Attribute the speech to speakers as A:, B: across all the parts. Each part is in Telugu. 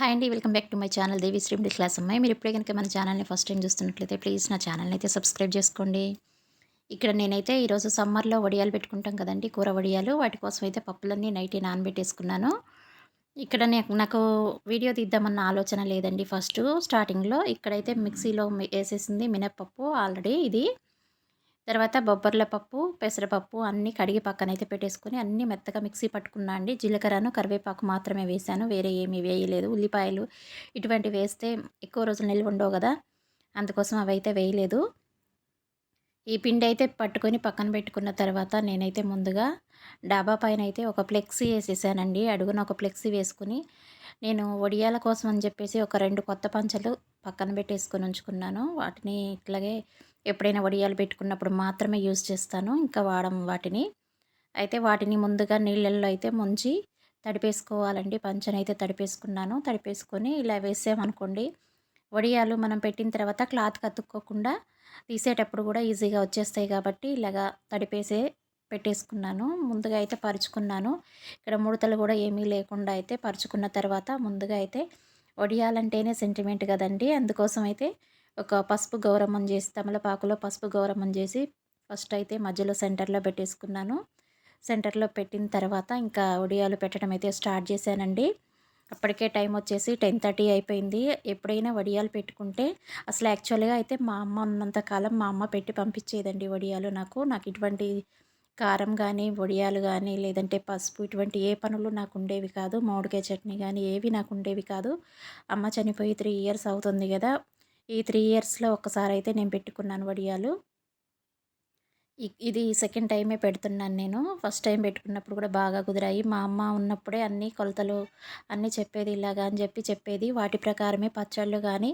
A: హాయ్ అండి welcome back to my channel Devi Sri middle class అమ్మాయి. మీరు ఇప్పుడే కనుక మన ఛానల్ని ఫస్ట్ టైం చూస్తున్నట్లయితే ప్లీజ్ నా ఛానల్ని అయితే సబ్స్క్రైబ్ చేసుకోండి. ఇక్కడ నేనైతే ఈరోజు సమ్మర్లో వడియాలు పెట్టుకుంటాం కదండి కూర వడియాలు. వాటి కోసం అయితే పప్పులన్నీ నైట్ నానబెట్టేసుకున్నాను. ఇక్కడ నాకు నాకు వీడియో తీద్దామన్న ఆలోచన లేదండి ఫస్ట్. స్టార్టింగ్లో ఇక్కడైతే మిక్సీలో వేసేసింది మినప్పప్పు ఆల్రెడీ ఇది. తర్వాత బొబ్బర్ల పప్పు పెసరపప్పు అన్నీ కడిగి పక్కనైతే పెట్టేసుకొని అన్నీ మెత్తగా మిక్సీ పట్టుకున్నా అండి. జీలకర్రను కరివేపాకు మాత్రమే వేశాను వేరే ఏమీ వేయలేదు. ఉల్లిపాయలు ఇటువంటివి వేస్తే ఎక్కువ రోజులు నిల్వ ఉండవు కదా. అందుకోసం అవి అయితే వేయలేదు. ఈ పిండి అయితే పట్టుకొని పక్కన పెట్టుకున్న తర్వాత నేనైతే ముందుగా డాబా పైన అయితే ఒక ఫ్లెక్సీ వేసేసానండి. అడుగున ఒక ఫ్లెక్సీ వేసుకుని నేను వడియాల కోసం అని చెప్పేసి ఒక రెండు కొత్త పంచలు పక్కన పెట్టేసుకొని ఉంచుకున్నాను. వాటిని ఇట్లాగే ఎప్పుడైనా వడియాలు పెట్టుకున్నప్పుడు మాత్రమే యూజ్ చేస్తాను. ఇంకా వాడం వాటిని. అయితే వాటిని ముందుగా నీళ్ళల్లో అయితే ముంచి తడిపేసుకోవాలండి. పంచనైతే తడిపేసుకున్నాను. తడిపేసుకొని ఇలా వేసామనుకోండి వడియాలు మనం పెట్టిన తర్వాత క్లాత్ కతుక్కోకుండా తీసేటప్పుడు కూడా ఈజీగా వచ్చేస్తాయి కాబట్టి ఇలాగా తడిపేసే పెట్టేసుకున్నాను. ముందుగా అయితే పరుచుకున్నాను. ఇక్కడ ముడతలు కూడా ఏమీ లేకుండా అయితే పరుచుకున్న తర్వాత ముందుగా అయితే వడియాలంటేనే సెంటిమెంట్ కదండి. అందుకోసం అయితే ఒక పసుపు గౌరమ్మం చేసి తమలపాకులో పసుపు గౌరమ్మం చేసి ఫస్ట్ అయితే మధ్యలో సెంటర్లో పెట్టేసుకున్నాను. సెంటర్లో పెట్టిన తర్వాత ఇంకా ఒడియాలు పెట్టడం అయితే స్టార్ట్ చేశానండి. అప్పటికే టైం వచ్చేసి టెన్ థర్టీ అయిపోయింది. ఎప్పుడైనా వడియాలు పెట్టుకుంటే అసలు యాక్చువల్గా అయితే మా అమ్మ ఉన్నంతకాలం మా అమ్మ పెట్టి పంపించేదండి వడియాలు నాకు. నాకు ఇటువంటి కారం కానీ వడియాలు కానీ లేదంటే పసుపు ఇటువంటి ఏ పనులు నాకు ఉండేవి కాదు. మామిడికాయ చట్నీ కానీ ఏవి నాకు ఉండేవి కాదు. అమ్మ చనిపోయి త్రీ ఇయర్స్ అవుతుంది కదా. ఈ త్రీ ఇయర్స్లో ఒక్కసారి అయితే నేను పెట్టుకున్నాను వడియాలు. ఇది సెకండ్ టైమే పెడుతున్నాను నేను. ఫస్ట్ టైం పెట్టుకున్నప్పుడు కూడా బాగా కుదిరాయి. మా అమ్మ ఉన్నప్పుడే అన్ని కొలతలు అన్నీ చెప్పేది ఇలాగా అని చెప్పి చెప్పేది. వాటి ప్రకారమే పచ్చళ్ళు కానీ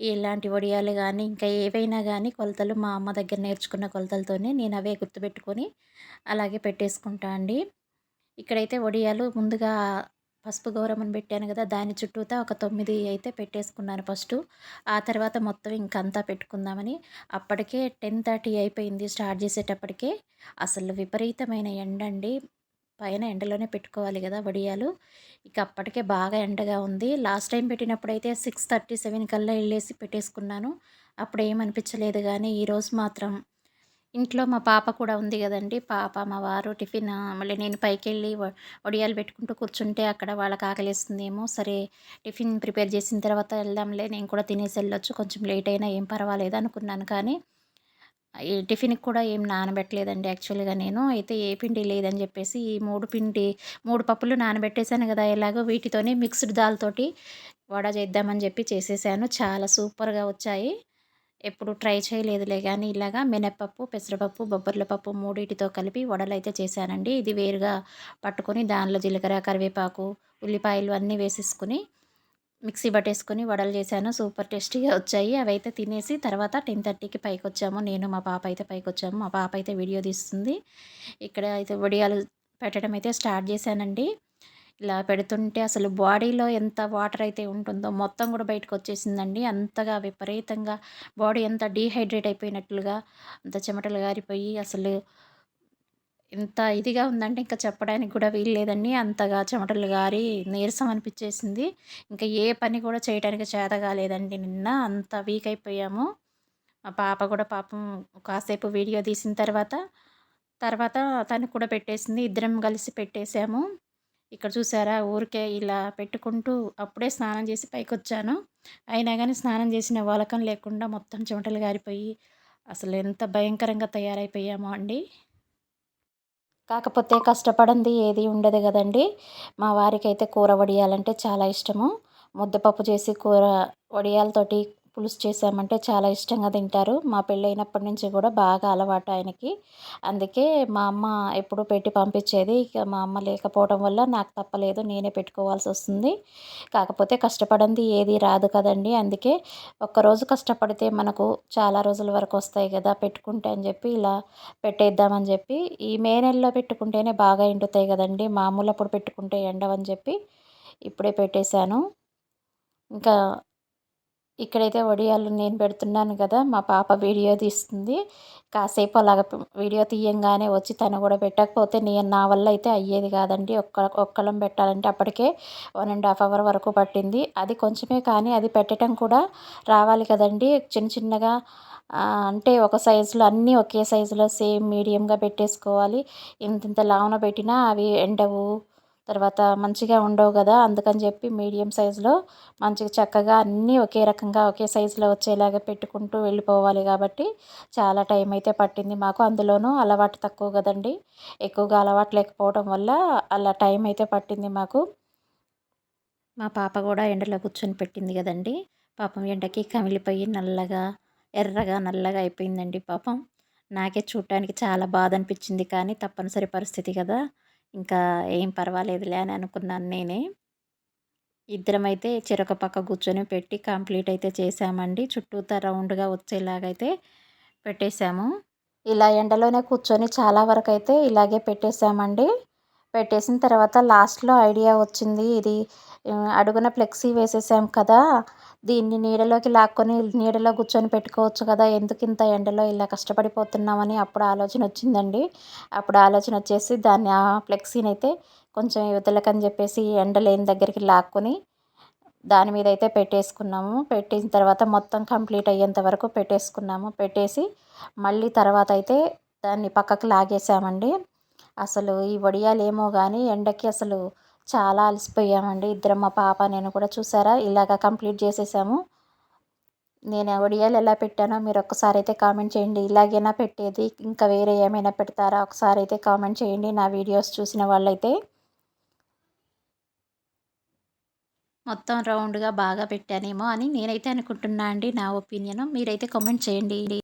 A: ఇలాంటి వడియాలు కానీ ఇంకా ఏవైనా కానీ కొలతలు మా అమ్మ దగ్గర నేర్చుకున్న కొలతలతోనే నేను అవే గుర్తుపెట్టుకొని అలాగే పెట్టేసుకుంటా అండి. ఇక్కడైతే వడియాలు ముందుగా పసుపు గౌరమ్మను పెట్టాను కదా దాని చుట్టూతా ఒక తొమ్మిది అయితే పెట్టేసుకున్నాను ఫస్ట్. ఆ తర్వాత మొత్తం ఇంకంతా పెట్టుకుందామని అప్పటికే టెన్ థర్టీ అయిపోయింది స్టార్ట్ చేసేటప్పటికే. అసలు విపరీతమైన ఎండ అండి. పైన ఎండలోనే పెట్టుకోవాలి కదా వడియాలు. ఇక అప్పటికే బాగా ఎండగా ఉంది. లాస్ట్ టైం పెట్టినప్పుడు అయితే సిక్స్ థర్టీ సెవెన్ కల్లా వెళ్ళేసి పెట్టేసుకున్నాను. అప్పుడు ఏమనిపించలేదు కానీ ఈరోజు మాత్రం ఇంట్లో మా పాప కూడా ఉంది కదండి. పాప మా వారు టిఫిన్ మళ్ళీ నేను పైకి వెళ్ళి వడియాలు పెట్టుకుంటూ కూర్చుంటే అక్కడ వాళ్ళకి ఆకలిస్తుందేమో. సరే టిఫిన్ ప్రిపేర్ చేసిన తర్వాత వెళ్దాంలే నేను కూడా తినేసి వెళ్ళొచ్చు. కొంచెం లేట్ అయినా ఏం పర్వాలేదు అనుకున్నాను కానీ ఈ టిఫిన్కి కూడా ఏం నానబెట్టలేదండి యాక్చువల్గా నేను. అయితే ఏ పిండి లేదని చెప్పేసి ఈ మూడు పిండి మూడు పప్పులు నానబెట్టేశాను కదా ఎలాగో వీటితోనే మిక్స్డ్ దాల్తోటి వడ చేద్దామని చెప్పి చేసేసాను. చాలా సూపర్గా వచ్చాయి. ఎప్పుడు ట్రై చేయలేదులే కానీ ఇలాగా మినప్పప్పు పెసరపప్పు బొబ్బర్ల పప్పు మూడింటితో కలిపి వడలు అయితే చేశానండి. ఇది వేరుగా పట్టుకొని దానిలో జీలకర్ర కరివేపాకు ఉల్లిపాయలు అన్నీ వేసేసుకుని మిక్సీ పట్టేసుకొని వడలు చేశాను. సూపర్ టేస్టీగా వచ్చాయి. అవి అయితే తినేసి తర్వాత టెన్ థర్టీకి పైకి వచ్చాము నేను మా పాప అయితే పైకి వచ్చాము మా పాప అయితే వీడియో తీస్తుంది. ఇక్కడ అయితే వడియాలు పెట్టడం అయితే స్టార్ట్ చేశానండి. ఇలా పెడుతుంటే అసలు బాడీలో ఎంత వాటర్ అయితే ఉంటుందో మొత్తం కూడా బయటకు వచ్చేసిందండి అంతగా విపరీతంగా బాడీ ఎంత డీహైడ్రేట్ అయిపోయినట్లుగా అంత చెమటలు గారిపోయి అసలు ఎంత ఇదిగా ఉందంటే ఇంకా చెప్పడానికి కూడా వీలు లేదండి అంతగా చెమటలు గారి నీరసం అనిపించేసింది. ఇంకా ఏ పని కూడా చేయడానికి చేత కాలేదండి నిన్న. అంత వీక్ అయిపోయాము. మా పాప కూడా పాపం కాసేపు వీడియో తీసిన తర్వాత తర్వాత తను కూడా పెట్టేసింది. ఇద్దరం కలిసి పెట్టేశాము ఇక్కడ చూసారా? ఊరికే ఇలా పెట్టుకుంటూ అప్పుడే స్నానం చేసి పైకి వచ్చాను అయినా కానీ స్నానం చేసిన వలకం లేకుండా మొత్తం చెమటలు గారిపోయి అసలు ఎంత భయంకరంగా తయారైపోయామో అండి. కాకపోతే కష్టపడింది ఏది ఉండదు కదండి. మా వారికి అయితే కూర వడియాలంటే చాలా ఇష్టము. ముద్దపప్పు చేసి కూర వడియాలతోటి పులుసు చేసామంటే చాలా ఇష్టంగా తింటారు. మా పెళ్ళైనప్పటి నుంచి కూడా బాగా అలవాటు ఆయనకి. అందుకే మా అమ్మ ఎప్పుడు పెట్టి పంపించేది. ఇక మా అమ్మ లేకపోవడం వల్ల నాకు తప్పలేదు నేనే పెట్టుకోవాల్సి వస్తుంది. కాకపోతే కష్టపడింది ఏది రాదు కదండి. అందుకే ఒక్కరోజు కష్టపడితే మనకు చాలా రోజుల వరకు వస్తాయి కదా పెట్టుకుంటే అని చెప్పి ఇలా పెట్టేద్దామని చెప్పి ఈ మే నెలలో పెట్టుకుంటేనే బాగా ఎండుతాయి కదండి. మామూలు అప్పుడు పెట్టుకుంటే ఎండవని చెప్పి ఇప్పుడే పెట్టేశాను. ఇంకా ఇక్కడైతే వడియాలు నేను పెడుతున్నాను కదా మా పాప వీడియో తీస్తుంది. కాసేపు అలాగ వీడియో తీయంగానే వచ్చి తను కూడా పెట్టకపోతే నేను నా వల్ల అయితే అయ్యేది కాదండి. ఒక్క ఒక్కలం పెట్టాలంటే అప్పటికే వన్ అండ్ హాఫ్ అవర్ వరకు పట్టింది. అది కొంచెమే కానీ అది పెట్టడం కూడా రావాలి కదండి. చిన్న చిన్నగా అంటే ఒక సైజులో అన్నీ ఒకే సైజులో సేమ్ మీడియంగా పెట్టేసుకోవాలి. ఇంత ఇంత లావున పెట్టినా అవి ఎండవు. తర్వాత మంచిగా ఉండవు కదా అందుకని చెప్పి మీడియం సైజులో మంచిగా చక్కగా అన్నీ ఒకే రకంగా ఒకే సైజులో వచ్చేలాగా పెట్టుకుంటూ వెళ్ళిపోవాలి కాబట్టి చాలా టైం అయితే పట్టింది మాకు. అందులోనూ అలవాటు తక్కువ కదండి. ఎక్కువగా అలవాటు లేకపోవడం వల్ల అలా టైం అయితే పట్టింది మాకు. మా పాప కూడా ఎండలో కూర్చొని పెట్టింది కదండి. పాపం ఎండకి కమిలిపోయి నల్లగా ఎర్రగా నల్లగా అయిపోయిందండి పాపం. నాకే చూడటానికి చాలా బాధ అనిపించింది కానీ తప్పనిసరి పరిస్థితి కదా. ఇంకా ఏం పర్వాలేదులే అని అనుకున్నాను నేనే. ఇద్దరమైతే చెరొక పక్క కూర్చొని పెట్టి కంప్లీట్ అయితే చేసామండి. చుట్టూతా రౌండ్గా వచ్చేలాగైతే పెట్టేశాము ఇలా ఎండలోనే కూర్చొని చాలా వరకు అయితే ఇలాగే పెట్టేశామండి పెట్టేసిన తర్వాత లాస్ట్లో ఐడియా వచ్చింది. ఇది అడుగున ఫ్లెక్సీ వేసేసాం కదా దీన్ని నీడలోకి లాక్కొని నీడలో కూర్చొని పెట్టుకోవచ్చు కదా ఎందుకు ఇంత ఎండలో ఇలా కష్టపడిపోతున్నామని అప్పుడు ఆలోచన వచ్చిందండి. అప్పుడు ఆలోచన వచ్చేసి దాన్ని ఆ ఫ్లెక్సీని అయితే కొంచెం యువతలకని చెప్పేసి ఎండ లేని దగ్గరికి లాక్కొని దాని మీద అయితే పెట్టేసుకున్నాము. పెట్టిన తర్వాత మొత్తం కంప్లీట్ అయ్యేంత వరకు పెట్టేసుకున్నాము. పెట్టేసి మళ్ళీ తర్వాత అయితే దాన్ని పక్కకు లాగేసామండి. అసలు ఈ వడియాలేమో కానీ ఎండకి అసలు చాలా అలసిపోయామండి. ఇద్దరం మా పాప నేను కూడా చూసారా? ఇలాగ కంప్లీట్ చేసేసాము. నేను ఒడియాలు ఎలా పెట్టానో మీరు ఒక్కసారి అయితే కామెంట్ చేయండి. ఇలాగైనా పెట్టేది ఇంకా వేరే ఏమైనా పెడతారా? ఒకసారి అయితే కామెంట్ చేయండి నా వీడియోస్ చూసిన వాళ్ళైతే. మొత్తం రౌండ్గా బాగా పెట్టానేమో అని నేనైతే అనుకుంటున్నా అండి. నా ఒపీనియన్ మీరైతే కామెంట్ చేయండి.